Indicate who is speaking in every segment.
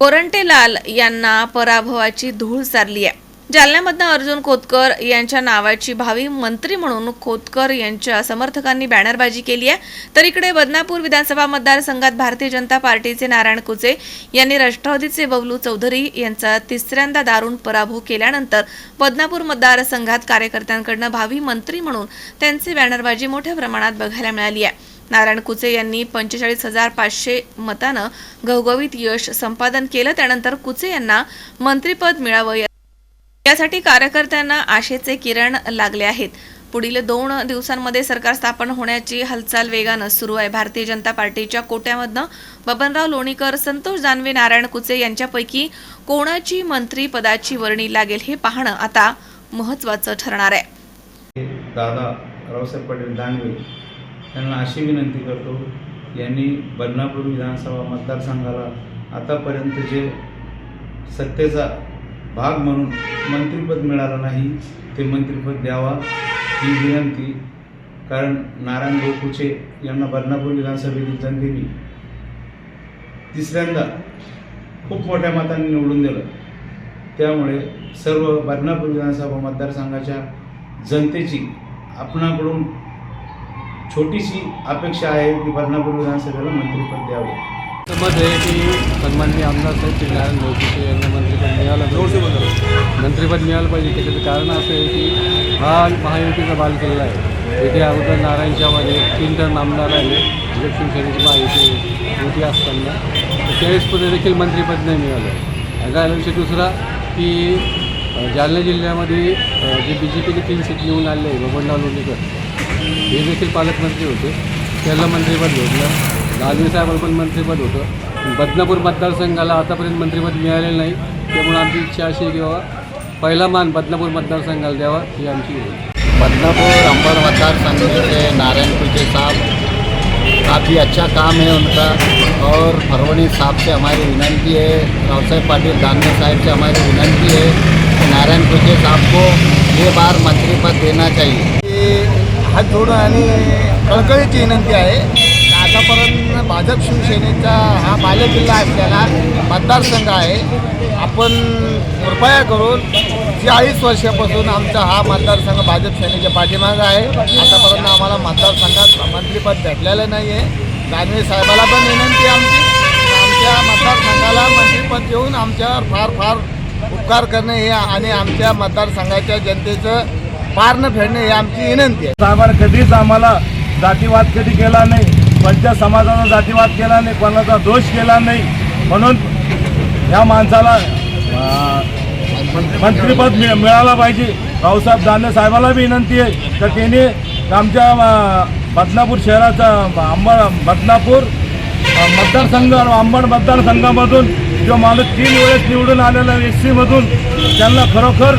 Speaker 1: कोरंटेलाल यांना पराभवाची धूळ सारली आहे. जालन्यामधनं अर्जुन खोतकर यांच्या नावाची भावी मंत्री म्हणून खोतकर यांच्या समर्थकांनी बॅनरबाजी केली आहे. तर इकडे बदनापूर विधानसभा मतदारसंघात भारतीय जनता पार्टीचे नारायण कुचे यांनी राष्ट्रवादीचे बबलू चौधरी यांचा तिसऱ्यांदा दारुण पराभव केल्यानंतर बदनापूर मतदारसंघात कार्यकर्त्यांकडनं भावी मंत्री म्हणून त्यांची बॅनरबाजी मोठ्या प्रमाणात बघायला मिळाली आहे. नारायण कुचे यांनी पंचेचाळीस हजार पाचशे मतानं घवघवीत यश संपादन केलं. त्यानंतर कुचे यांना मंत्रीपद मिळावं यासाठी कार्यकर्त्यांना आशेचे किरण लागले आहेत. पुढील दोन दिवसांमध्ये सरकार स्थापन होण्याची हालचाल वेगानं सुरू आहे. भारतीय जनता पार्टीच्या कोट्यामधनं बबनराव लोणीकर संतोष दानवे नारायण कुचे यांच्यापैकी कोणाची मंत्री पदाची वर्णी लागेल हे पाहणं आता महत्वाचं ठरणार आहे.
Speaker 2: दादा रावसाहेब पाटील दानवे त्यांना अशी विनंती करतो यांनी बदनापूर विधानसभा मतदारसंघाला आतापर्यंत जे सत्तेचा भाग म्हणून मंत्रिपद मिळालं नाही ते मंत्रिपद द्यावा ही विनंती. कारण नारायण गोकुचे यांना बदनापूर विधानसभेतील जनतेने तिसऱ्यांदा खूप मोठ्या मताने निवडून दिलं. त्यामुळे सर्व बदनापूर विधानसभा मतदारसंघाच्या जनतेची आपणाकडून छोटीशी अपेक्षा आहे की बदनापूर विधानसभेला मंत्रिपद द्यावं.
Speaker 3: असं मत आहे की सन्माननीय आमदार साहेब श्री नारायण यांना मंत्रिपद मिळालं पाहिजे. मंत्रिपद मिळालं पाहिजे. त्याच्याचं कारण असं आहे की हा महायुतीचा बालकिल्ला आहे. इथे अगोदर नारायण चव्हाण हे तीन टर्म आमदार म्हणजे शिवसेनेची महायुती मोठी असताना. तर त्यावेळेसमध्ये देखील मंत्रिपद नाही मिळालं. आणि राहिला विषय दुसरा की जालना जिल्ह्यामध्ये जे बी जे पीचे तीन सीट निवडून आले आहे बबनराव लोणीकर. हे देखील पालकमंत्री होते. त्याला मंत्रिपद भेटलं. दानवे साहेबांना पण मंत्रिपद होतं. बदनापूर मतदारसंघाला आतापर्यंत मंत्रिपद मिळालेलं नाही. त्यामुळे आमची इच्छा अशी आहे की बाबा पहिला मान बदनापूर मतदारसंघाला द्यावा ही आमची
Speaker 4: बदनापूर अंबर मतदार से नारायण कुचे साहब काफ़ी अच्छा काम है उनका. और फरवनी साहब से हमारी विनंती है राव साहेब पाटिल दानवे साहब से हमारी विनंती है कि नारायण कुचे साहब को ये बार मंत्रिपद देना चाहिए.
Speaker 5: हात जोडून आणि कळकळीची विनंती आहे. आतापर्यंत भाजप शिवसेनेचा हा बालेकिल्ला असलेला मतदारसंघ आहे. आपण कृपया करून चाळीस वर्षापासून आमचा हा मतदारसंघ भाजप सेनेच्या पाठीमागं आहे. आतापर्यंत आम्हाला मतदारसंघात मंत्रीपद भेटलेलं नाही आहे दानवे साहेबाला पण विनंती आमची. आमच्या मतदारसंघाला मंत्रीपद देऊन आमच्यावर फार फार उपकार करणे हे आणि आमच्या मतदारसंघाच्या जनतेचं पार न फेडणे ही आमची विनंती आहे.
Speaker 6: साहेबांना कधीच आम्हाला जातीवाद कधी केला नाही कोणत्या समाजाचा जातीवाद केला नाही कोणाचा दोष केला नाही. म्हणून या माणसाला मंत्रीपद मंत्रिपद मिळाला मिळालं पाहिजे. रावसाहेब दानवे साहेबाला विनंती आहे तर त्यांनी आमच्या बदनापूर शहराचा अंबड बदनापूर मतदारसंघ आंबड अंबड मतदारसंघामधून जो माणूस तीन वेळेस निवडून आलेला एस सीमधून त्यांना खरोखर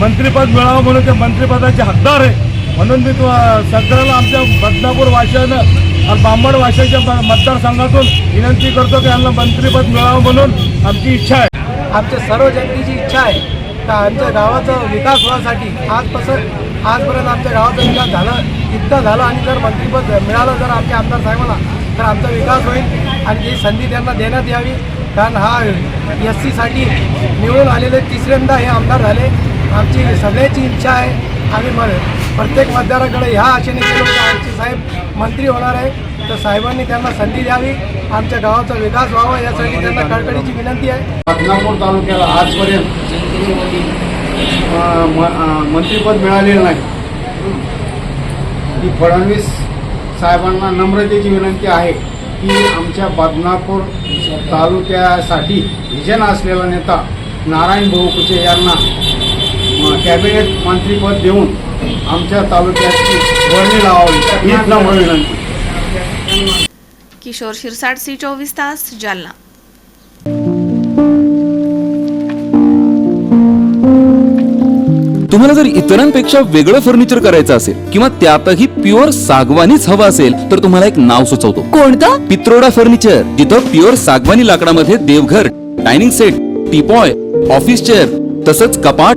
Speaker 6: मंत्रिपद मिळावं म्हणून ते मंत्रिपदाचे हकदार आहे. म्हणून मी सगळ्याला आमच्या बदनापूर वाशानं आणि बांबड वाशाच्या मतदारसंघातून विनंती करतो की यांना मंत्रिपद मिळावं म्हणून आमची इच्छा आहे.
Speaker 5: आमच्या सर्व जनतेची इच्छा आहे का आमच्या गावाचा विकास होण्यासाठी आजपासून आजपर्यंत आमच्या गावाचा विकास झाला इतका झाला आणि जर मंत्रिपद मिळालं जर आमच्या आमदार साहेबांना तर आमचा विकास होईल आणि ही संधी त्यांना देण्यात यावी
Speaker 7: कारण हा एस सीसाठी निवडून आलेले तिसऱ्यांदा हे आमदार झाले. आमची सगळ्याची इच्छा आहे. आम्ही म प्रत्येक मतदाराकडे ह्या आशेने गेलो की आमचे साहेब मंत्री होणार आहे तर साहेबांनी त्यांना संधी द्यावी. आमच्या गावाचा विकास व्हावा यासाठी त्यांना कडकडीची विनंती आहे.
Speaker 8: बदनापूर तालुक्याला आजपर्यंत म- मंत्रिपद मिळालेलं नाही. ही फडणवीस साहेबांना नम्रतेची विनंती आहे की आमच्या बदनापूर तालुक्यासाठी विजन असलेला नेता नारायण भाऊ कुचे यांना कॅबिनेट मंत्रीपद देऊन आमच्या तालुक्याची वर्णी लावावी. हीच नम्र विनंती
Speaker 1: किशोर शिरसाट सी चोवीस तास जालना.
Speaker 9: तुम्हाला जर इतरांपेक्षा वेगळं फर्निचर करायचं असेल किंवा त्यातही प्युअर सागवानीच हवं असेल तर तुम्हाला एक नाव सुचवतो.
Speaker 10: कोणतं?
Speaker 9: पित्रोडा फर्निचर जिथं प्युअर सागवानी लाकडामध्ये देवघर dining set teapoy office chair तसंच कपाट